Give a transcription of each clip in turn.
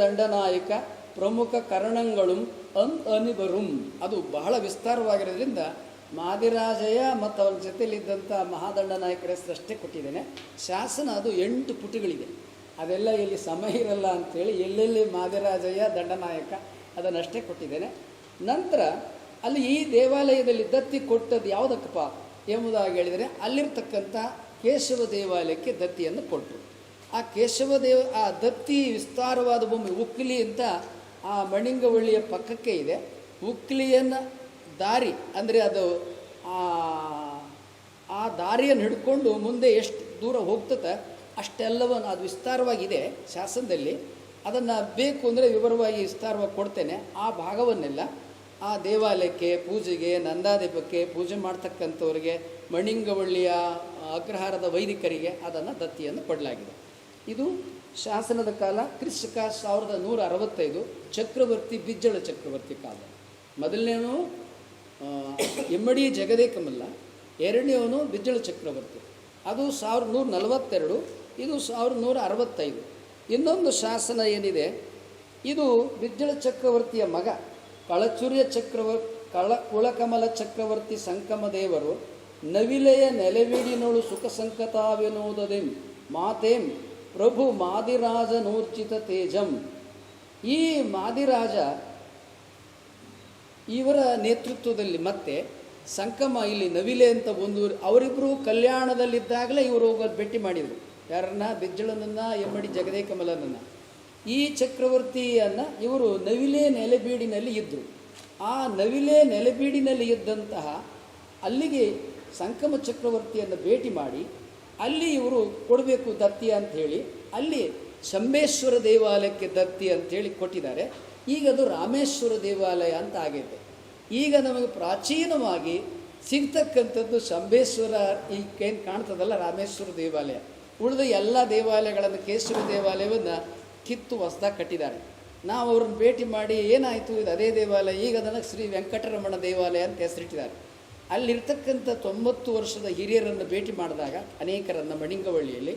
ದಂಡನಾಯಕ ಪ್ರಮುಖ ಕರಣಗಳು ಅನ್ ಅನಿಬರುಂ. ಅದು ಬಹಳ ವಿಸ್ತಾರವಾಗಿರೋದ್ರಿಂದ ಮಾದಿರಾಜಯ ಮತ್ತು ಅವನ ಮಹಾದಂಡ ಮಹಾದಂಡನಾಯಕರ ಹೆಸರಷ್ಟೇ ಕೊಟ್ಟಿದ್ದೇನೆ. ಶಾಸನ ಅದು ಎಂಟು ಪುಟಗಳಿದೆ ಅದೆಲ್ಲ ಇಲ್ಲಿ ಸಮಯ ಇರಲ್ಲ ಅಂಥೇಳಿ ಎಲ್ಲೆಲ್ಲಿ ಮಾದಿರಾಜಯ್ಯ ದಂಡನಾಯಕ ಅದನ್ನಷ್ಟೇ ಕೊಟ್ಟಿದ್ದೇನೆ. ನಂತರ ಅಲ್ಲಿ ಈ ದೇವಾಲಯದಲ್ಲಿ ದತ್ತಿ ಕೊಟ್ಟದ್ದು ಯಾವುದಕ್ಕಪ್ಪ ಎಂಬುದಾಗಿ ಹೇಳಿದರೆ ಅಲ್ಲಿರ್ತಕ್ಕಂಥ ಕೇಶವ ದೇವಾಲಯಕ್ಕೆ ದತ್ತಿಯನ್ನು ಕೊಟ್ಟರು. ಆ ಕೇಶವದೇವ, ಆ ದತ್ತಿ ವಿಸ್ತಾರವಾದ ಭೂಮಿ, ಉಕ್ಲಿ ಅಂತ ಆ ಮಣಿಂಗವಳ್ಳಿಯ ಪಕ್ಕಕ್ಕೆ ಇದೆ. ಉಕ್ಲಿಯನ್ನು ದಾರಿ, ಅಂದರೆ ಅದು ಆ ದಾರಿಯನ್ನು ಹಿಡ್ಕೊಂಡು ಮುಂದೆ ಎಷ್ಟು ದೂರ ಹೋಗ್ತದೆ, ಅಷ್ಟೆಲ್ಲವನ್ನು ಅದು ವಿಸ್ತಾರವಾಗಿದೆ ಶಾಸನದಲ್ಲಿ. ಅದನ್ನು ಬೇಕು ಅಂದರೆ ವಿವರವಾಗಿ ವಿಸ್ತಾರವಾಗಿ ಕೊಡ್ತೇನೆ. ಆ ಭಾಗವನ್ನೆಲ್ಲ ಆ ದೇವಾಲಯಕ್ಕೆ, ಪೂಜೆಗೆ, ನಂದಾದೀಪಕ್ಕೆ, ಪೂಜೆ ಮಾಡ್ತಕ್ಕಂಥವ್ರಿಗೆ, ಮಣಿಂಗವಳ್ಳಿಯ ಅಗ್ರಹಾರದ ವೈದಿಕರಿಗೆ ಅದನ್ನು ದತ್ತಿಯನ್ನು ಕೊಡಲಾಗಿದೆ. ಇದು ಶಾಸನದ ಕಾಲ, ಕ್ರಿಸ್ತಕ ಸಾವಿರದ ನೂರ ಅರವತ್ತೈದು ಚಕ್ರವರ್ತಿ, ಬಿಜ್ಜಳ ಚಕ್ರವರ್ತಿ ಕಾಲ. ಮೊದಲನೇವನು ಎಮ್ಮಡಿ ಜಗದೇಕಮಲ್ಲ, ಎರಡನೇವನು ಬಿಜ್ಜಳ ಚಕ್ರವರ್ತಿ. ಅದು ಸಾವಿರದ ನೂರ ನಲವತ್ತೆರಡು ಇದು ಸಾವಿರದ ನೂರ ಅರವತ್ತೈದು ಇನ್ನೊಂದು ಶಾಸನ ಏನಿದೆ, ಇದು ಬಿಜ್ಜಳ ಚಕ್ರವರ್ತಿಯ ಮಗ, ಕಳಚುರ್ಯ ಚಕ್ರವರ್ ಕಳ, ಕುಳಕಮಲ ಚಕ್ರವರ್ತಿ ಸಂಕಮದೇವರು, ನವಿಲೆಯ ನೆಲೆವೀಡಿನೋಳು ಸುಖ ಸಂಕತಾವೆನ್ನುವುದದೆಂ ಮಾತೇಂ ಪ್ರಭು ಮಾದಿರಾಜನೂರ್ಚಿತ ತೇಜಂ. ಈ ಮಾದಿರಾಜ ಇವರ ನೇತೃತ್ವದಲ್ಲಿ ಮತ್ತೆ ಸಂಕಮ ಇಲ್ಲಿ ನವಿಲೆ ಅಂತ ಒಂದು ಅವರಿಬ್ಬರು ಕಲ್ಯಾಣದಲ್ಲಿದ್ದಾಗಲೇ ಇವರು ಹೋಗೋದು ಭೇಟಿ ಮಾಡಿದರು. ಯಾರನ್ನ? ಬಿಜ್ಜಳನನ್ನ, ಎಮ್ಮಡಿ ಜಗದೇಕಮಲನನ್ನ. ಈ ಚಕ್ರವರ್ತಿಯನ್ನು ಇವರು ನವಿಲೆ ನೆಲೆಬೀಡಿನಲ್ಲಿ ಇದ್ದರು ಆ ನವಿಲೆ ನೆಲೆಬೀಡಿನಲ್ಲಿ ಇದ್ದಂತಹ ಅಲ್ಲಿಗೆ ಸಂಕಮ ಚಕ್ರವರ್ತಿಯನ್ನು ಭೇಟಿ ಮಾಡಿ ಅಲ್ಲಿ ಇವರು ಕೊಡಬೇಕು ದತ್ತಿ ಅಂತ ಹೇಳಿ, ಅಲ್ಲಿ ಶಂಬೇಶ್ವರ ದೇವಾಲಯಕ್ಕೆ ದತ್ತಿ ಅಂಥೇಳಿ ಕೊಟ್ಟಿದ್ದಾರೆ. ಈಗ ಅದು ರಾಮೇಶ್ವರ ದೇವಾಲಯ ಅಂತ ಆಗೈತೆ. ಈಗ ನಮಗೆ ಪ್ರಾಚೀನವಾಗಿ ಸಿಗ್ತಕ್ಕಂಥದ್ದು ಈ ಏನು ಕಾಣ್ತದಲ್ಲ ರಾಮೇಶ್ವರ ದೇವಾಲಯ. ಉಳಿದ ಎಲ್ಲ ದೇವಾಲಯಗಳನ್ನು ಕೇಶವ ದೇವಾಲಯವನ್ನು ಕಿತ್ತು ಹೊಸ್ದಾಗಿ ಕಟ್ಟಿದ್ದಾರೆ. ನಾವು ಅವ್ರನ್ನ ಭೇಟಿ ಮಾಡಿ ಏನಾಯಿತು, ಇದು ಅದೇ ದೇವಾಲಯ, ಈಗ ಅದನ್ನು ಶ್ರೀ ವೆಂಕಟರಮಣ ದೇವಾಲಯ ಅಂತ ಹೆಸರಿಟ್ಟಿದ್ದಾರೆ. ಅಲ್ಲಿರ್ತಕ್ಕಂಥ ತೊಂಬತ್ತು ವರ್ಷದ ಹಿರಿಯರನ್ನು ಭೇಟಿ ಮಾಡಿದಾಗ ಅನೇಕರನ್ನ ಮಣಿಂಗವಳ್ಳಿಯಲ್ಲಿ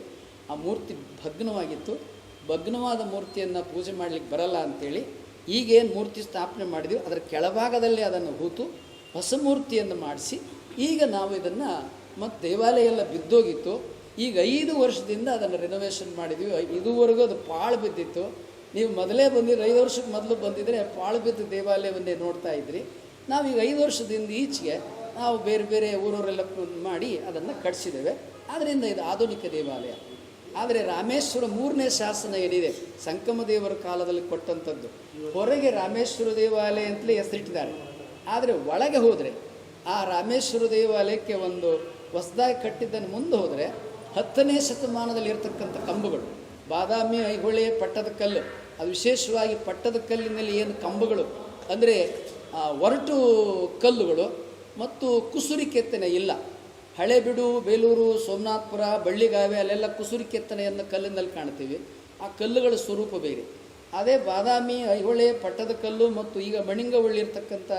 ಆ ಮೂರ್ತಿ ಭಗ್ನವಾಗಿತ್ತು. ಭಗ್ನವಾದ ಮೂರ್ತಿಯನ್ನು ಪೂಜೆ ಮಾಡಲಿಕ್ಕೆ ಬರಲ್ಲ ಅಂಥೇಳಿ ಈಗೇನು ಮೂರ್ತಿ ಸ್ಥಾಪನೆ ಮಾಡಿದೀವಿ ಅದರ ಕೆಳಭಾಗದಲ್ಲಿ ಅದನ್ನು ಹೂತು ಹೊಸ ಮೂರ್ತಿಯನ್ನು ಮಾಡಿಸಿ ಈಗ ನಾವು ಇದನ್ನು ಮತ್ತು ದೇವಾಲಯ ಎಲ್ಲ ಬಿದ್ದೋಗಿತ್ತು. ಈಗ ಐದು ವರ್ಷದಿಂದ ಅದನ್ನು ರಿನೋವೇಷನ್ ಮಾಡಿದ್ವಿ. ಇದುವರೆಗೂ ಅದು ಪಾಳು ಬಿದ್ದಿತ್ತು. ನೀವು ಮೊದಲೇ ಬಂದಿದ್ರೆ ಐದು ವರ್ಷಕ್ಕೆ ಮೊದಲು ಬಂದಿದ್ದರೆ ಪಾಳು ಬಿದ್ದ ದೇವಾಲಯವನ್ನೇ ನೋಡ್ತಾ ಇದ್ರಿ. ನಾವೀಗ ಐದು ವರ್ಷದಿಂದ ಈಚೆಗೆ ನಾವು ಬೇರೆ ಬೇರೆ ಊರವರೆಲ್ಲ ಮಾಡಿ ಅದನ್ನು ಕಟ್ಸಿದ್ದೇವೆ. ಆದ್ದರಿಂದ ಇದು ಆಧುನಿಕ ದೇವಾಲಯ. ಆದರೆ ರಾಮೇಶ್ವರ ಮೂರನೇ ಶಾಸನ ಏನಿದೆ? ಸಂಕಮ ದೇವರ ಕಾಲದಲ್ಲಿ ಕೊಟ್ಟಂಥದ್ದು. ಹೊರಗೆ ರಾಮೇಶ್ವರ ದೇವಾಲಯ ಅಂತಲೇ ಹೆಸರಿಟ್ಟಿದ್ದಾರೆ. ಆದರೆ ಒಳಗೆ ಹೋದರೆ, ಆ ರಾಮೇಶ್ವರ ದೇವಾಲಯಕ್ಕೆ ಒಂದು ಹೊಸದಾಗಿ ಕಟ್ಟಿದ್ದನ್ನು ಮುಂದೆ ಹೋದರೆ ಹತ್ತನೇ ಶತಮಾನದಲ್ಲಿ ಇರತಕ್ಕಂಥ ಕಂಬಗಳು. ಬಾದಾಮಿ ಐಹೊಳೆ ಪಟ್ಟದ ಕಲ್ಲು. ಅದು ವಿಶೇಷವಾಗಿ ಪಟ್ಟದ ಕಲ್ಲಿನಲ್ಲಿ ಏನು ಕಂಬಗಳು? ಅಂದರೆ ಒರಟು ಕಲ್ಲುಗಳು ಮತ್ತು ಕುಸುರಿ ಕೆತ್ತನೆ ಇಲ್ಲ. ಹಳೆಬಿಡು, ಬೇಲೂರು, ಸೋಮನಾಥಪುರ, ಬಳ್ಳಿಗಾವೆ ಅಲ್ಲೆಲ್ಲ ಕುಸುರಿ ಕೆತ್ತನೆಯನ್ನು ಕಲ್ಲಿನಲ್ಲಿ ಕಾಣ್ತೀವಿ. ಆ ಕಲ್ಲುಗಳ ಸ್ವರೂಪ ಬೇರೆ. ಅದೇ ಬಾದಾಮಿ, ಐಹೊಳೆ ಪಟ್ಟದ ಕಲ್ಲು ಮತ್ತು ಈಗ ಮಣಿಂಗವಳ್ಳಿ ಇರ್ತಕ್ಕಂಥ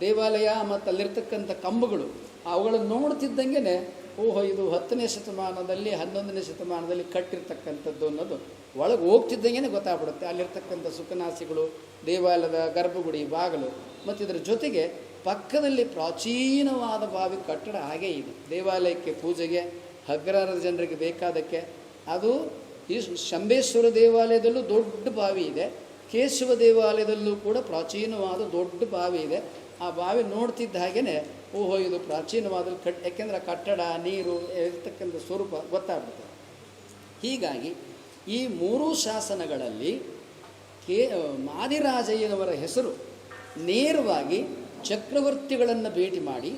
ದೇವಾಲಯ ಮತ್ತು ಅಲ್ಲಿರ್ತಕ್ಕಂಥ ಕಂಬಗಳು, ಅವುಗಳನ್ನು ನೋಡ್ತಿದ್ದಂಗೆ ಓಹೋ, ಇದು ಹತ್ತನೇ ಶತಮಾನದಲ್ಲಿ, ಹನ್ನೊಂದನೇ ಶತಮಾನದಲ್ಲಿ ಕಟ್ಟಿರ್ತಕ್ಕಂಥದ್ದು ಅನ್ನೋದು ಒಳಗೆ ಹೋಗ್ತಿದ್ದಂಗೆ ಗೊತ್ತಾಗ್ಬಿಡುತ್ತೆ. ಅಲ್ಲಿರ್ತಕ್ಕಂಥ ಸುಖನಾಸಿಗಳು ದೇವಾಲಯದ ಗರ್ಭಗುಡಿ, ಬಾಗಿಲು ಮತ್ತು ಇದರ ಜೊತೆಗೆ ಪಕ್ಕದಲ್ಲಿ ಪ್ರಾಚೀನವಾದ ಬಾವಿ ಕಟ್ಟಡ ಹಾಗೇ ಇದೆ. ದೇವಾಲಯಕ್ಕೆ ಪೂಜೆಗೆ ಹಗ್ರಾರ ಜನರಿಗೆ ಬೇಕಾದಕ್ಕೆ. ಅದು ಈ ಶಂಬೇಶ್ವರ ದೇವಾಲಯದಲ್ಲೂ ದೊಡ್ಡ ಬಾವಿ ಇದೆ. ಕೇಶವ ದೇವಾಲಯದಲ್ಲೂ ಕೂಡ ಪ್ರಾಚೀನವಾದ ದೊಡ್ಡ ಬಾವಿ ಇದೆ. ಆ ಬಾವಿ ನೋಡ್ತಿದ್ದ ಹಾಗೆಯೇ ಓಹೋ, ಇದು ಪ್ರಾಚೀನವಾದ ಕಟ್, ಯಾಕೆಂದರೆ ಕಟ್ಟಡ, ನೀರು, ಇರ್ತಕ್ಕಂಥ ಸ್ವರೂಪ ಗೊತ್ತಾಗ್ಬಿಡ್ತದೆ ಹೀಗಾಗಿ ಈ ಮೂರೂ ಶಾಸನಗಳಲ್ಲಿ ಕೇ, ಮಾದಿರಾಜಯ್ಯನವರ ಹೆಸರು ನೇರವಾಗಿ ಚಕ್ರವರ್ತಿಗಳನ್ನು ಭೇಟಿ ಮಾಡಿ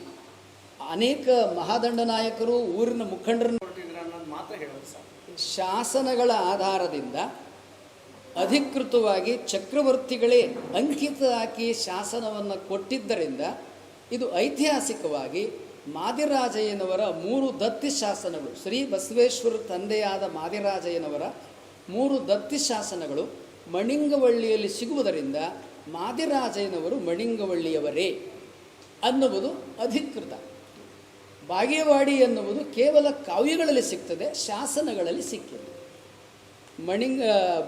ಅನೇಕ ಮಹಾದಂಡನಾಯಕರು ಊರಿನ ಮುಖಂಡರನ್ನು ಹೊರಟಿದ್ರ ಅನ್ನೋದು ಮಾತ್ರ ಹೇಳೋದು ಸರ್ ಶಾಸನಗಳ ಆಧಾರದಿಂದ ಅಧಿಕೃತವಾಗಿ ಚಕ್ರವರ್ತಿಗಳೇ ಅಂಕಿತ ಹಾಕಿ ಶಾಸನವನ್ನು ಕೊಟ್ಟಿದ್ದರಿಂದ ಇದು ಐತಿಹಾಸಿಕವಾಗಿ ಮಾದಿರಾಜಯ್ಯನವರ ಮೂರು ದತ್ತಿ ಶಾಸನಗಳು ಶ್ರೀ ಬಸವೇಶ್ವರ ತಂದೆಯಾದ ಮಾದಿರಾಜಯ್ಯನವರ ಮೂರು ದತ್ತಿ ಶಾಸನಗಳು ಮಣಿಂಗವಳ್ಳಿಯಲ್ಲಿ ಸಿಗುವುದರಿಂದ ಮಾದಿರಾಜಯ್ಯನವರು ಮಣಿಂಗವಳ್ಳಿಯವರೇ ಅನ್ನುವುದು ಅಧಿಕೃತ. ಬಾಗೇವಾಡಿ ಎನ್ನುವುದು ಕೇವಲ ಕಾವ್ಯಗಳಲ್ಲಿ ಸಿಗ್ತದೆ, ಶಾಸನಗಳಲ್ಲಿ ಸಿಕ್ಕಿಲ್ಲ ಮಣಿಂಗ,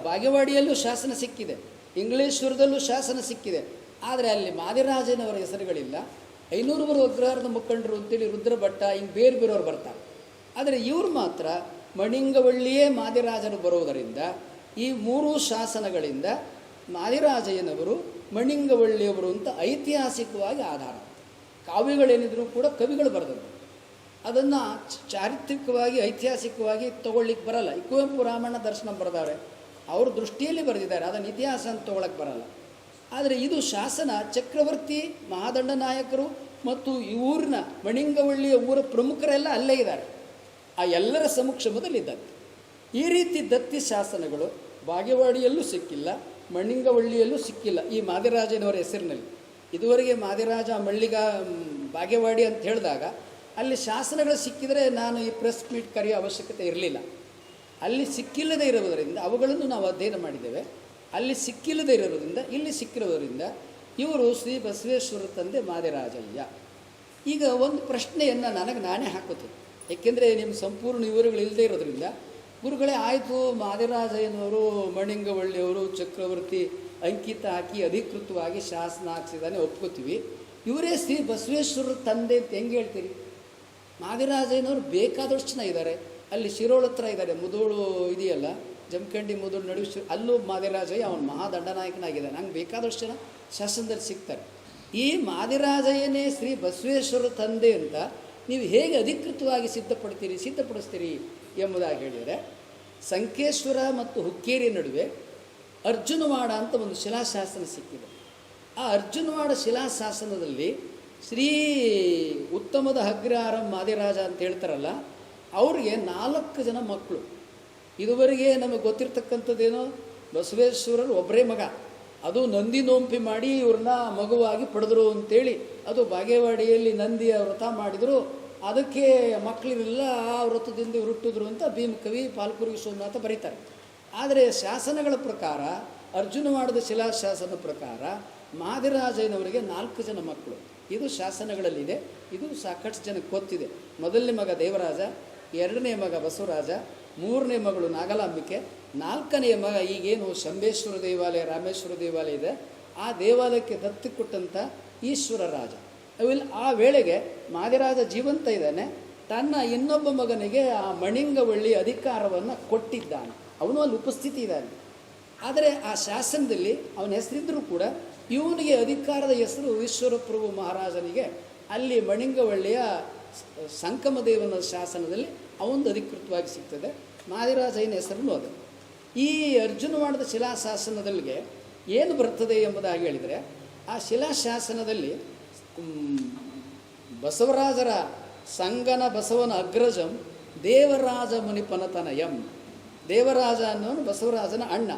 ಬಾಗೇವಾಡಿಯಲ್ಲೂ ಶಾಸನ ಸಿಕ್ಕಿದೆ ಇಂಗ್ಲೇಶ್ವರದಲ್ಲೂ ಶಾಸನ ಸಿಕ್ಕಿದೆ. ಆದರೆ ಅಲ್ಲಿ ಮಾದಿರಾಜನವರ ಹೆಸರುಗಳಿಲ್ಲ. ಐನೂರು ಅಗ್ರಹಾರದ ಮುಖಂಡರು ಅಂತೇಳಿ ರುದ್ರಭಟ್ಟ, ಹಿಂಗೆ ಬೇರೆ ಬೇರೆಯವ್ರು ಬರ್ತಾರೆ. ಆದರೆ ಇವರು ಮಾತ್ರ ಮಣಿಂಗವಳ್ಳಿಯೇ ಮಾದಿರಾಜರು ಬರುವುದರಿಂದ ಈ ಮೂರು ಶಾಸನಗಳಿಂದ ಮಾದಿರಾಜಯ್ಯನವರು ಮಣಿಂಗವಳ್ಳಿಯವರು ಅಂತ ಐತಿಹಾಸಿಕವಾಗಿ ಆಧಾರ. ಕಾವ್ಯಗಳೇನಿದ್ರು ಕೂಡ ಕವಿಗಳು ಬರೆದದ್ದು. ಅದನ್ನು ಚಾರಿತ್ರಿಕವಾಗಿ, ಐತಿಹಾಸಿಕವಾಗಿ ತಗೊಳ್ಳಿಕ್ಕೆ ಬರಲ್ಲ. ಕುವೆಂಪು ರಾಮಣ್ಣ ದರ್ಶನ ಬರೆದಾರೆ. ಅವ್ರ ದೃಷ್ಟಿಯಲ್ಲಿ ಬರೆದಿದ್ದಾರೆ. ಅದನ್ನು ಇತಿಹಾಸ ಅಂತ ತೊಗೊಳಕ್ಕೆ ಬರಲ್ಲ. ಆದರೆ ಇದು ಶಾಸನ ಚಕ್ರವರ್ತಿ, ಮಹಾದಂಡ ನಾಯಕರು ಮತ್ತು ಈ ಊರಿನ ಮಣಿಂಗವಳ್ಳಿಯ ಊರ ಪ್ರಮುಖರೆಲ್ಲ ಅಲ್ಲೇ ಇದ್ದಾರೆ. ಆ ಎಲ್ಲರ ಸಮಕ್ಷಮದಲ್ಲಿ ದತ್ತಿ ಈ ರೀತಿ ದತ್ತಿ ಶಾಸನಗಳು ಬಾಗೇವಾಡಿಯಲ್ಲೂ ಸಿಕ್ಕಿಲ್ಲ. ಮಣಿಂಗವಳ್ಳಿಯಲ್ಲೂ ಸಿಕ್ಕಿಲ್ಲ. ಈ ಮಾದಿರಾಜನವರ ಹೆಸರಿನಲ್ಲಿ. ಇದುವರೆಗೆ ಮಾದಿರಾಜ ಮಳ್ಳಿಗ ಬಾಗೇವಾಡಿ ಅಂತ ಹೇಳಿದಾಗ, ಅಲ್ಲಿ ಶಾಸನಗಳು ಸಿಕ್ಕಿದರೆ ನಾನು ಈ ಪ್ರೆಸ್ ಮೀಟ್ ಕರೆಯೋ ಅವಶ್ಯಕತೆ ಇರಲಿಲ್ಲ. ಅಲ್ಲಿ ಸಿಕ್ಕಿಲ್ಲದೆ ಇರುವುದರಿಂದ, ಅವುಗಳನ್ನು ನಾವು ಅಧ್ಯಯನ ಮಾಡಿದ್ದೇವೆ. ಅಲ್ಲಿ ಸಿಕ್ಕಿಲ್ಲದೆ ಇರೋದರಿಂದ ಇಲ್ಲಿ ಸಿಕ್ಕಿರೋದರಿಂದ ಇವರು ಶ್ರೀ ಬಸವೇಶ್ವರ ತಂದೆ ಮಾದಿರಾಜಯ್ಯ. ಈಗ ಒಂದು ಪ್ರಶ್ನೆಯನ್ನು ನನಗೆ ನಾನೇ ಹಾಕುತ್ತೇನೆ. ಏಕೆಂದರೆ ನಿಮ್ಮ ಸಂಪೂರ್ಣ ವಿವರಗಳು ಇಲ್ಲದೇ ಇರೋದ್ರಿಂದ ಗುರುಗಳೇ, ಆಯಿತು. ಮಾದಿರಾಜಯ್ಯನವರು, ಮಣಿಂಗವಳ್ಳಿಯವರು, ಚಕ್ರವರ್ತಿ ಅಂಕಿತ ಹಾಕಿ ಅಧಿಕೃತವಾಗಿ ಶಾಸನ ಹಾಕ್ಸಿದ್ದಾನೆ, ಒಪ್ಕೋತೀವಿ. ಇವರೇ ಶ್ರೀ ಬಸವೇಶ್ವರರ ತಂದೆ ಅಂತ ಹೆಂಗೆ ಹೇಳ್ತೀರಿ? ಮಾದಿರಾಜಯ್ಯನವರು ಬೇಕಾದಷ್ಟು ಜನ ಇದ್ದಾರೆ. ಅಲ್ಲಿ ಶಿರೋಳ ಹತ್ರ ಇದ್ದಾರೆ. ಮುದೋಳು ಇದೆಯಲ್ಲ, ಜಮಖಂಡಿ ಮುದೋಳು ನಡುವೆ ಅಲ್ಲೂ ಮಾದಿರಾಜಯ್ಯ ಅವನು ಮಹಾದಂಡನಾಯಕನಾಗಿದ್ದಾನೆ. ಹಂಗೆ ಬೇಕಾದಷ್ಟು ಜನ ಶಾಸನದಲ್ಲಿ ಸಿಗ್ತಾರೆ. ಈ ಮಾದಿರಾಜಯ್ಯನೇ ಶ್ರೀ ಬಸವೇಶ್ವರ ತಂದೆ ಅಂತ ನೀವು ಹೇಗೆ ಅಧಿಕೃತವಾಗಿ ಸಿದ್ಧಪಡ್ತೀರಿ? ಸಿದ್ಧಪಡಿಸ್ತೀರಿ? ಎಂಬುದಾಗಿ ಹೇಳಿದರೆ, ಸಂಕೇಶ್ವರ ಮತ್ತು ಹುಕ್ಕೇರಿ ನಡುವೆ ಅರ್ಜುನವಾಡ ಅಂತ ಒಂದು ಶಿಲಾಶಾಸನ ಸಿಕ್ಕಿದೆ. ಆ ಅರ್ಜುನವಾಡ ಶಿಲಾಶಾಸನದಲ್ಲಿ ಶ್ರೀ ಉತ್ತಮದ ಹಗ್ರಾರಂ ಮಾದಿರಾಜ ಅಂತ ಹೇಳ್ತಾರಲ್ಲ, ಅವರಿಗೆ ನಾಲ್ಕು ಜನ ಮಕ್ಕಳು. ಇದುವರೆಗೆ ನಮಗೆ ಗೊತ್ತಿರ್ತಕ್ಕಂಥದ್ದೇನೋ? ಬಸವೇಶ್ವರರು ಒಬ್ಬರೇ ಮಗ. ಅದು ನಂದಿ ನೋಂಪಿ ಮಾಡಿ ಇವ್ರನ್ನ ಮಗುವಾಗಿ ಪಡೆದರು ಅಂತೇಳಿ, ಅದು ಬಾಗೇವಾಡಿಯಲ್ಲಿ ನಂದಿಯ ವ್ರತ ಮಾಡಿದರು. ಅದಕ್ಕೆ ವ್ರತದಿಂದ ಇವ್ರು ಹುಟ್ಟಿದ್ರು ಅಂತ ಭೀಮಕವಿ ಪಾಲ್ಕುರಿ ಸೋಮನಾಥ ಬರೀತಾರೆ. ಆದರೆ ಶಾಸನಗಳ ಪ್ರಕಾರ, ಅರ್ಜುನ ಮಾಡಿದ ಶಿಲಾಶಾಸನ ಪ್ರಕಾರ ಮಾದಿರಾಜಯ್ಯನವರಿಗೆ ನಾಲ್ಕು ಜನ ಮಕ್ಕಳು. ಇದು ಶಾಸನಗಳಲ್ಲಿದೆ, ಇದು ಸಾಕಷ್ಟು ಜನಕ್ಕೆ ಗೊತ್ತಿದೆ. ಮೊದಲನೇ ಮಗ ದೇವರಾಜ, ಎರಡನೇ ಮಗ ಬಸವರಾಜ, ಮೂರನೇ ಮಗಳು ನಾಗಲಾಂಬಿಕೆ, ನಾಲ್ಕನೆಯ ಮಗ ಈಗೇನು ಶಂಬೇಶ್ವರ ದೇವಾಲಯ, ರಾಮೇಶ್ವರ ದೇವಾಲಯ ಇದೆ, ಆ ದೇವಾಲಯಕ್ಕೆ ದತ್ತು ಕೊಟ್ಟಂಥ ಈಶ್ವರ ರಾಜ. ಅವೆಲ್ಲ ಆ ವೇಳೆಗೆ ಮಾದಿರಾಜ ಜೀವಂತ ಇದ್ದಾನೆ. ತನ್ನ ಇನ್ನೊಬ್ಬ ಮಗನಿಗೆ ಆ ಮಣಿಂಗವಳ್ಳಿ ಅಧಿಕಾರವನ್ನು ಕೊಟ್ಟಿದ್ದಾನೆ. ಅವನು ಅಲ್ಲಿ ಉಪಸ್ಥಿತಿ ಇದ್ದಾನೆ. ಆದರೆ ಆ ಶಾಸನದಲ್ಲಿ ಅವನ ಹೆಸರಿದ್ದರೂ ಕೂಡ ಇವನಿಗೆ ಅಧಿಕಾರದ ಹೆಸರು ಈಶ್ವರಪ್ರಭು ಮಹಾರಾಜನಿಗೆ, ಅಲ್ಲಿ ಮಣಿಂಗವಳ್ಳಿಯ ಸಂಕಮದೇವನ ಶಾಸನದಲ್ಲಿ ಅವನದು ಅಧಿಕೃತವಾಗಿ ಸಿಗ್ತದೆ. ಮಾದಿರಾಜಯ್ಯನ ಹೆಸರನ್ನು ಅದು. ಈ ಅರ್ಜುನವಾಡದ ಶಿಲಾಶಾಸನದಲ್ಲಿಗೆ ಏನು ಬರ್ತದೆ ಎಂಬುದಾಗಿ ಹೇಳಿದರೆ, ಆ ಶಿಲಾಶಾಸನದಲ್ಲಿ ಬಸವರಾಜರ ಸಂಗನ ಬಸವನ ಅಗ್ರಜಂ ದೇವರಾಜ ಮುನಿಪನತನಯಂ. ದೇವರಾಜ ಅನ್ನೋನು ಬಸವರಾಜನ ಅಣ್ಣ.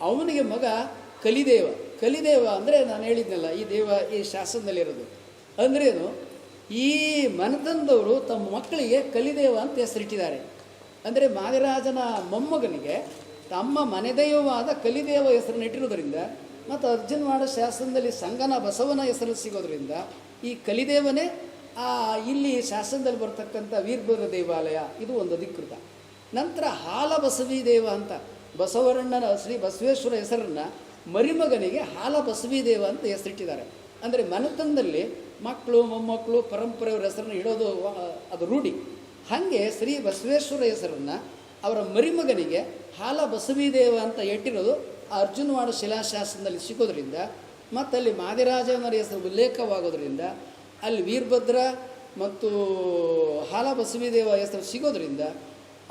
ಅವನಿಗೆ ಮಗ ಕಲಿದೇವ. ಕಲಿದೇವ ಅಂದರೆ ನಾನು ಹೇಳಿದ್ನಲ್ಲ, ಈ ದೇವ ಈ ಶಾಸನದಲ್ಲಿರೋದು. ಅಂದ್ರೇನು, ಈ ಮನತಂದವರು ತಮ್ಮ ಮಕ್ಕಳಿಗೆ ಕಲಿದೇವ ಅಂತ ಹೆಸರಿಟ್ಟಿದ್ದಾರೆ. ಅಂದರೆ ಮಾದಿರಾಜನ ಮೊಮ್ಮಗನಿಗೆ ತಮ್ಮ ಮನೆದೈವವಾದ ಕಲಿದೇವ ಹೆಸರನ್ನು ಇಟ್ಟಿರೋದ್ರಿಂದ ಅರ್ಜುನ್ ಮಾಡೋ ಶಾಸನದಲ್ಲಿ ಸಂಗನ ಬಸವನ ಹೆಸರು ಸಿಗೋದ್ರಿಂದ ಈ ಕಲಿದೇವನೇ ಆ ಇಲ್ಲಿ ಶಾಸನದಲ್ಲಿ ಬರ್ತಕ್ಕಂಥ ವೀರಭದ್ರ ದೇವಾಲಯ, ಇದು ಒಂದು ಅಧಿಕೃತ. ನಂತರ ಹಾಲ ಬಸವಿ ದೇವ ಅಂತ ಬಸವರಣ್ಣನ ಶ್ರೀ ಬಸವೇಶ್ವರ ಹೆಸರನ್ನು ಮರಿಮಗನಿಗೆ ಹಾಲ ಬಸವಿ ದೇವ ಅಂತ ಹೆಸರಿಟ್ಟಿದ್ದಾರೆ. ಅಂದರೆ ಮನೆತನದಲ್ಲಿ ಮಕ್ಕಳು, ಮೊಮ್ಮಕ್ಕಳು, ಪರಂಪರೆಯವರ ಹೆಸರನ್ನು ಇಡೋದು ಅದು ರೂಢಿ. ಹಾಗೆ ಶ್ರೀ ಬಸವೇಶ್ವರ ಹೆಸರನ್ನು ಅವರ ಮರಿಮಗನಿಗೆ ಹಾಲ ಬಸವಿದೇವ ಅಂತ ಇಟ್ಟಿರೋದು ಅರ್ಜುನವಾಡ ಶಿಲಾಶಾಸನದಲ್ಲಿ ಸಿಗೋದ್ರಿಂದ ಮತ್ತು ಅಲ್ಲಿ ಮಾದಿರಾಜನವರ ಹೆಸರು ಉಲ್ಲೇಖವಾಗೋದ್ರಿಂದ, ಅಲ್ಲಿ ವೀರಭದ್ರ ಮತ್ತು ಹಾಲ ಬಸವಿದೇವ ಹೆಸರು ಸಿಗೋದ್ರಿಂದ,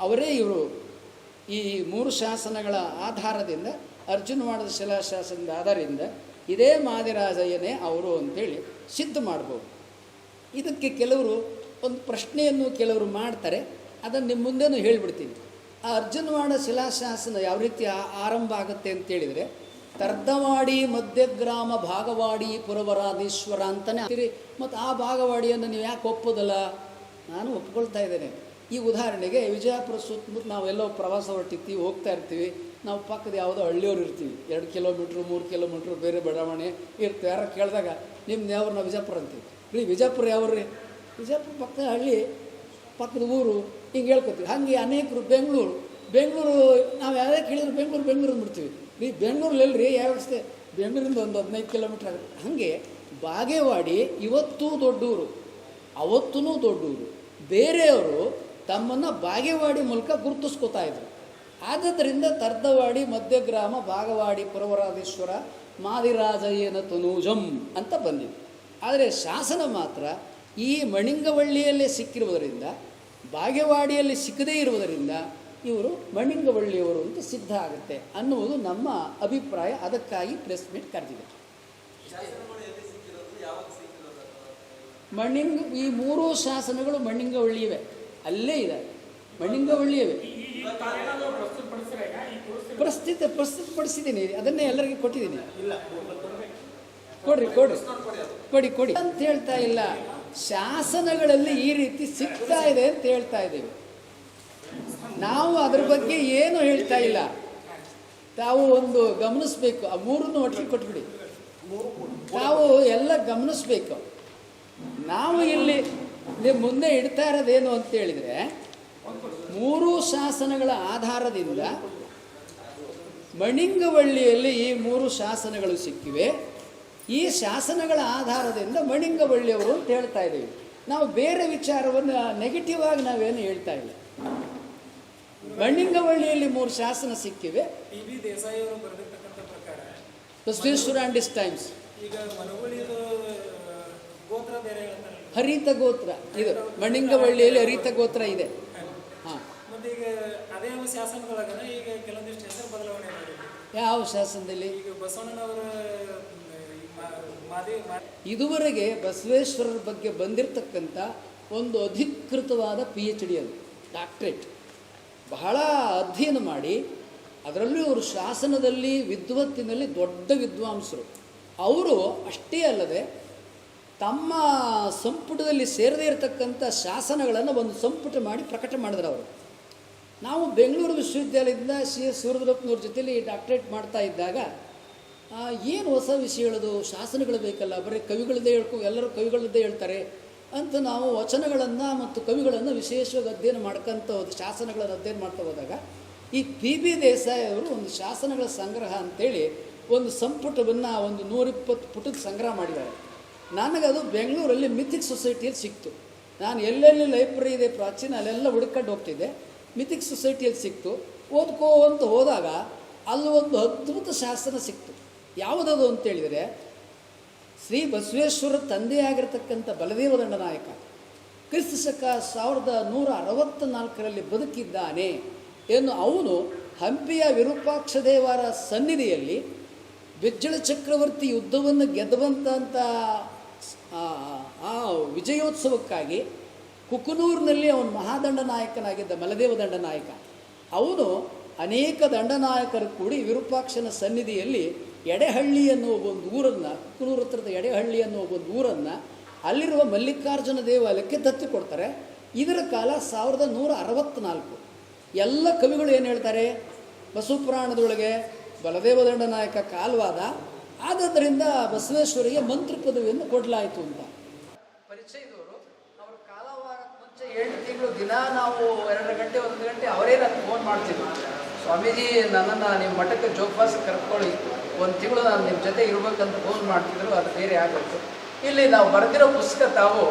ಅವರೇ ಇವರು ಈ ಮೂರು ಶಾಸನಗಳ ಆಧಾರದಿಂದ ಅರ್ಜುನವಾಡದ ಶಿಲಾಶಾಸನದ ಆಧಾರದಿಂದ ಇದೇ ಮಾದಿರಾಜಯ್ಯನೇ ಅವರು ಅಂತೇಳಿ ಸಿದ್ಧ ಮಾಡ್ಬೋದು. ಇದಕ್ಕೆ ಕೆಲವರು ಒಂದು ಪ್ರಶ್ನೆಯನ್ನು ಕೆಲವರು ಮಾಡ್ತಾರೆ, ಅದನ್ನು ನಿಮ್ಮ ಮುಂದೆನೂ ಹೇಳಿಬಿಡ್ತೀನಿ. ಆ ಅರ್ಜುನವಾಡ ಶಿಲಾಶಾಸನ ಯಾವ ರೀತಿ ಆರಂಭ ಆಗುತ್ತೆ ಅಂತೇಳಿದರೆ ತರ್ದವಾಡಿ ಮಧ್ಯಗ್ರಾಮ ಭಾಗವಾಡಿ ಪುರವರಾಧೀಶ್ವರ ಅಂತಲೇ ಅಂತೀರಿ. ಮತ್ತು ಆ ಭಾಗವಾಡಿಯನ್ನು ನೀವು ಯಾಕೆ ಒಪ್ಪೋದಲ್ಲ? ನಾನು ಒಪ್ಕೊಳ್ತಾ ಇದ್ದೇನೆ. ಈ ಉದಾಹರಣೆಗೆ ವಿಜಯಪುರ ಸುತ್ತಮುತ್ತ ನಾವೆಲ್ಲೋ ಪ್ರವಾಸ ಹೊರಟಿರ್ತೀವಿ, ಹೋಗ್ತಾ ಇರ್ತೀವಿ. ನಾವು ಪಕ್ಕದ ಯಾವುದೋ ಹಳ್ಳಿಯವರು ಇರ್ತೀವಿ. ಎರಡು ಕಿಲೋಮೀಟ್ರ್, ಮೂರು ಕಿಲೋಮೀಟ್ರ್ ಬೇರೆ ಬಡಾವಣೆ ಇರ್ತೀವಿ ಯಾರು ಕೇಳಿದಾಗ ನಿಮ್ಮ ಯಾವ್ರು ನಾವು ವಿಜಯಪುರ ಅಂತೀವಿ ರೀ, ವಿಜಯಪುರ ಯಾವ್ರಿ ವಿಜಯಪುರ ಪಕ್ಕದ ಹಳ್ಳಿ, ಪಕ್ಕದ ಊರು. ಹಿಂಗೆ ಹೇಳ್ಕೊತೀವಿ. ಹಾಗೆ ಅನೇಕರು ಬೆಂಗಳೂರು. ಬೆಂಗಳೂರು, ನಾವು ಯಾರೇ ಕೇಳಿದ್ರು ಬೆಂಗಳೂರು ಬೆಂಗಳೂರು ಅಂದ್ಬಿಡ್ತೀವಿ ರೀ ಬೆಂಗಳೂರಲ್ಲಿ ಎಲ್ರಿ ಯಾವ ವ್ಯವಸ್ಥೆ ಬೆಂಗಳೂರಿಂದ ಒಂದು ಹದಿನೈದು ಕಿಲೋಮೀಟ್ರ್ ಆಗುತ್ತೆ. ಹಾಗೆ ಬಾಗೇವಾಡಿ ಇವತ್ತೂ ದೊಡ್ಡೂರು ಅವತ್ತೂ ದೊಡ್ಡೂರು. ಬೇರೆಯವರು ತಮ್ಮನ್ನು ಬಾಗೇವಾಡಿ ಮೂಲಕ ಗುರುತಿಸ್ಕೋತಾ ಇದ್ರು. ಆದ್ದರಿಂದ ತರ್ದವಾಡಿ, ಮಧ್ಯಗ್ರಾಮ, ಬಾಗವಾಡಿ ಪುರವರಾಧೇಶ್ವರ ಮಾದಿರಾಜಯ್ಯನ ತನೂಜಂ ಅಂತ ಬಂದಿದೆ. ಆದರೆ ಶಾಸನ ಮಾತ್ರ ಈ ಮಣಿಂಗವಳ್ಳಿಯಲ್ಲೇ ಸಿಕ್ಕಿರುವುದರಿಂದ ಬಾಗೇವಾಡಿಯಲ್ಲಿ ಸಿಕ್ಕದೇ ಇರುವುದರಿಂದ ಇವರು ಮಣಿಂಗವಳ್ಳಿಯವರು ಅಂತ ಸಿದ್ಧ ಆಗುತ್ತೆ ಅನ್ನುವುದು ನಮ್ಮ ಅಭಿಪ್ರಾಯ. ಅದಕ್ಕಾಗಿ ಪ್ರೆಸ್ ಮೀಟ್ ಕರೆದಿದೆ ಮಣ್ಣಿಂಗ್, ಈ ಮೂರೂ ಶಾಸನಗಳು ಮಣಿಂಗವಳ್ಳಿಯವೆ ಅಲ್ಲೇ ಇದೆ. ಮಣ್ಣಿಂಗವಳ್ಳಿಯವೆ. ಪ್ರಸ್ತುತ, ಪ್ರಸ್ತುತಪಡಿಸಿದ್ದೀನಿ. ಅದನ್ನೇ ಎಲ್ಲರಿಗೂ ಕೊಟ್ಟಿದ್ದೀನಿ. ಕೊಡ್ರಿ ಕೊಡ್ರಿ. ಕೊಡಿ ಕೊಡಿ. ಅಂತ ಹೇಳ್ತಾ ಇಲ್ಲ. ಶಾಸನಗಳಲ್ಲಿ ಈ ರೀತಿ ಸಿಗ್ತಾ ಇದೆ ಅಂತ ಹೇಳ್ತಾ ಇದ್ದೇವೆ. ನಾವು ಅದ್ರ ಬಗ್ಗೆ ಏನು ಹೇಳ್ತಾ ಇಲ್ಲ. ತಾವು ಒಂದು ಗಮನಿಸ್ಬೇಕು. ಆ ಮೂರನ್ನು ಒಟ್ಟಿಗೆ ಕೊಟ್ಬಿಡಿ. ತಾವು ಎಲ್ಲ ಗಮನಿಸ್ಬೇಕು. ನಾವು ಇಲ್ಲಿ ಮುಂದೆ ಇಡ್ತಾ ಇರೋದೇನು ಅಂತ ಹೇಳಿದ್ರೆ, ಮೂರು ಶಾಸನಗಳ ಆಧಾರದಿಂದ ಮಣಿಂಗವಳ್ಳಿಯಲ್ಲಿ ಈ ಮೂರು ಶಾಸನಗಳು ಸಿಕ್ಕಿವೆ. ಈ ಶಾಸನಗಳ ಆಧಾರದಿಂದ ಮಣಿಂಗವಳ್ಳಿಯವರು ಅಂತ ಹೇಳ್ತಾ ಇದ್ದೀವಿ. ನಾವು ಬೇರೆ ವಿಚಾರವನ್ನು ನೆಗೆಟಿವ್ ಆಗಿ ನಾವೇನು ಹೇಳ್ತಾ ಇಲ್ಲ. ಮಣಿಂಗವಳ್ಳಿಯಲ್ಲಿ ಮೂರು ಶಾಸನ ಸಿಕ್ಕಿವೆ. ಇಸ್ ಟೈಮ್ಸ್ ಹರಿತ ಗೋತ್ರ. ಇದು ಮಣಿಂಗವಳ್ಳಿಯಲ್ಲಿ ಹರಿತ ಗೋತ್ರ ಇದೆ. ಹಾಂ. ಮತ್ತೆ ಈಗ ಇದುವರೆಗೆ ಬಸವೇಶ್ವರರ ಬಗ್ಗೆ ಬಂದಿರತಕ್ಕಂಥ ಒಂದು ಅಧಿಕೃತವಾದ ಪಿ ಎಚ್ ಡಿ ಅದು ಡಾಕ್ಟ್ರೇಟ್ ಬಹಳ ಅಧ್ಯಯನ ಮಾಡಿ, ಅದರಲ್ಲೂ ಅವರು ಶಾಸನದಲ್ಲಿ ವಿದ್ವತ್ತಿನಲ್ಲಿ ದೊಡ್ಡ ವಿದ್ವಾಂಸರು. ಅವರು ಅಷ್ಟೇ ಅಲ್ಲದೆ ತಮ್ಮ ಸಂಪುಟದಲ್ಲಿ ಸೇರದೇ ಇರತಕ್ಕಂಥ ಶಾಸನಗಳನ್ನು ಒಂದು ಸಂಪುಟ ಮಾಡಿ ಪ್ರಕಟ ಮಾಡಿದ್ರು ಅವರು. ನಾವು ಬೆಂಗಳೂರು ವಿಶ್ವವಿದ್ಯಾಲಯದಿಂದ ಸಿ ಎಸ್ ಜೊತೆಲಿ ಡಾಕ್ಟ್ರೇಟ್ ಮಾಡ್ತಾ ಇದ್ದಾಗ ಏನು ಹೊಸ ವಿಷಯಗಳದು ಶಾಸನಗಳು ಬೇಕಲ್ಲ, ಬರೀ ಕವಿಗಳದ್ದೇ ಹೇಳ್ಕೊ ಎಲ್ಲರೂ ಕವಿಗಳದ್ದೇ ಹೇಳ್ತಾರೆ ಅಂತ ನಾವು ವಚನಗಳನ್ನು ಮತ್ತು ಕವಿಗಳನ್ನು ವಿಶೇಷವಾಗಿ ಅಧ್ಯಯನ ಮಾಡ್ಕೊಂತ ಹೋದ ಶಾಸನಗಳನ್ನು ಅಧ್ಯಯನ ಮಾಡ್ತಾ ಹೋದಾಗ, ಈ ಪಿ ಬಿ ದೇಸಾಯಿ ಅವರು ಒಂದು ಶಾಸನಗಳ ಸಂಗ್ರಹ ಅಂತೇಳಿ ಒಂದು ಸಂಪುಟವನ್ನು ಒಂದು ನೂರಿಪ್ಪತ್ತು ಪುಟದ ಸಂಗ್ರಹ ಮಾಡಿದ್ದಾರೆ. ನನಗದು ಬೆಂಗಳೂರಲ್ಲಿ ಮಿಥಿಕ್ ಸೊಸೈಟಿಯಲ್ಲಿ ಸಿಕ್ತು. ನಾನು ಎಲ್ಲೆಲ್ಲಿ ಲೈಬ್ರರಿ ಇದೆ ಪ್ರಾಚೀನ, ಅಲ್ಲೆಲ್ಲ ಹುಡ್ಕೊಂಡು ಹೋಗ್ತಿದ್ದೆ. ಮಿಥಿಕ್ ಸೊಸೈಟಿಯಲ್ಲಿ ಸಿಕ್ತು. ಓದ್ಕೋ ಅಂತ ಹೋದಾಗ ಅಲ್ಲಿ ಒಂದು ಅದ್ಭುತ ಶಾಸನ ಸಿಕ್ತು. ಯಾವುದದು ಅಂತೇಳಿದರೆ ಶ್ರೀ ಬಸವೇಶ್ವರ ತಂದೆಯಾಗಿರ್ತಕ್ಕಂಥ ಬಲದೇವ ದಂಡನಾಯಕ ಕ್ರಿಸ್ತ ಶಕ ಸಾವಿರದ ನೂರ ಅರವತ್ತ ನಾಲ್ಕರಲ್ಲಿ ಬದುಕಿದ್ದಾನೆ ಎಂದು ಅವನು ಹಂಪಿಯ ವಿರೂಪಾಕ್ಷ ದೇವರ ಸನ್ನಿಧಿಯಲ್ಲಿ ಬಿಜ್ಜಳ ಚಕ್ರವರ್ತಿ ಯುದ್ಧವನ್ನು ಗೆದ್ದುವಂಥ ಆ ವಿಜಯೋತ್ಸವಕ್ಕಾಗಿ ಕುಕನೂರಿನಲ್ಲಿ ಅವನು ಮಹಾದಂಡ ನಾಯಕನಾಗಿದ್ದ ಮಲದೇವ ದಂಡನಾಯಕ ಅವನು ಅನೇಕ ದಂಡನಾಯಕರು ಕೂಡಿ ವಿರೂಪಾಕ್ಷನ ಸನ್ನಿಧಿಯಲ್ಲಿ ಎಡೆಹಳ್ಳಿ ಅನ್ನುವ ಒಂದು ಊರನ್ನು ಕುಲೂರು ಹತ್ರದ ಎಡೆಹಳ್ಳಿ ಅನ್ನುವ ಒಂದು ಊರನ್ನು, ಅಲ್ಲಿರುವ ಮಲ್ಲಿಕಾರ್ಜುನ ದೇವಾಲಯಕ್ಕೆ ದತ್ತು ಕೊಡ್ತಾರೆ. ಇದರ ಕಾಲ ಸಾವಿರದ ನೂರ ಅರವತ್ತ್ನಾಲ್ಕು ಎಲ್ಲ ಕವಿಗಳು ಏನು ಹೇಳ್ತಾರೆ? ಬಸವಪುರಾಣದೊಳಗೆ ಬಲದೇವ ದಂಡನಾಯಕ ಕಾಲ್ವಾದ. ಆದ್ದರಿಂದ ಬಸವೇಶ್ವರಿಗೆ ಮಂತ್ರ ಪದವಿಯನ್ನು ಕೊಡಲಾಯಿತು ಅಂತ. ಪರಿಚಯದವರು ಅವರು ಕಾಲವಾರ ಮುಂಚೆ ಎಂಟು ತಿಂಗಳು ದಿನ ನಾವು ಎರಡು ಗಂಟೆ, ಒಂದು ಗಂಟೆ ಅವರೇ ನನಗೆ ಫೋನ್ ಮಾಡ್ತಿದ್ರು. ಸ್ವಾಮೀಜಿ, ನನ್ನನ್ನು ನಿಮ್ಮ ಮಠಕ್ಕೆ ಜೋಪಾಸ ಕರ್ಕೊಳ್ಳಿ. ಒಂದು ತಿಂಗಳು ನಾನು ನಿಮ್ಮ ಜೊತೆ ಇರ್ಬೇಕಂತ ಫೋನ್ ಮಾಡ್ತಿದ್ರು ಅದು ಬೇರೆ ಆಗೋಯ್ತು ಇಲ್ಲಿ ನಾವು ಬರೆದಿರೋ ಪುಸ್ತಕ ತಾವು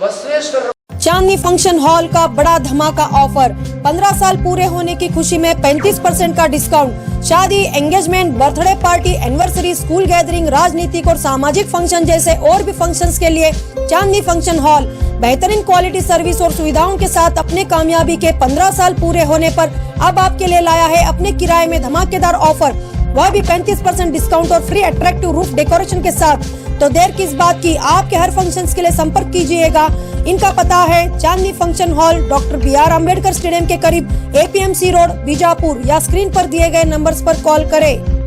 ಬಸವೇಶ್ವರ चांदनी फंक्शन हॉल का बड़ा धमाका ऑफर 15 साल पूरे होने की खुशी में 35 परसेंट का डिस्काउंट शादी engagement birthday party anniversary school gathering राजनीतिक और सामाजिक फंक्शन जैसे और भी फंक्शंस के लिए चांदनी फंक्शन हॉल बेहतरीन क्वालिटी सर्विस और सुविधाओं के साथ अपने कामयाबी के 15 साल पूरे होने पर अब आपके लिए लाया है अपने किराए में धमाकेदार ऑफर वह भी 35 परसेंट डिस्काउंट और फ्री अट्रैक्टिव रूफ डेकोरेशन के साथ। तो देर किस बात की? आपके हर फ़ंक्शन के लिए संपर्क कीजिएगा। इनका पता है, Chandni function hall doctor B R Ambedkar stadium के करीब एपीएमसी रोड बीजापुर, या स्क्रीन पर दिए गए नंबर्स पर कॉल करें।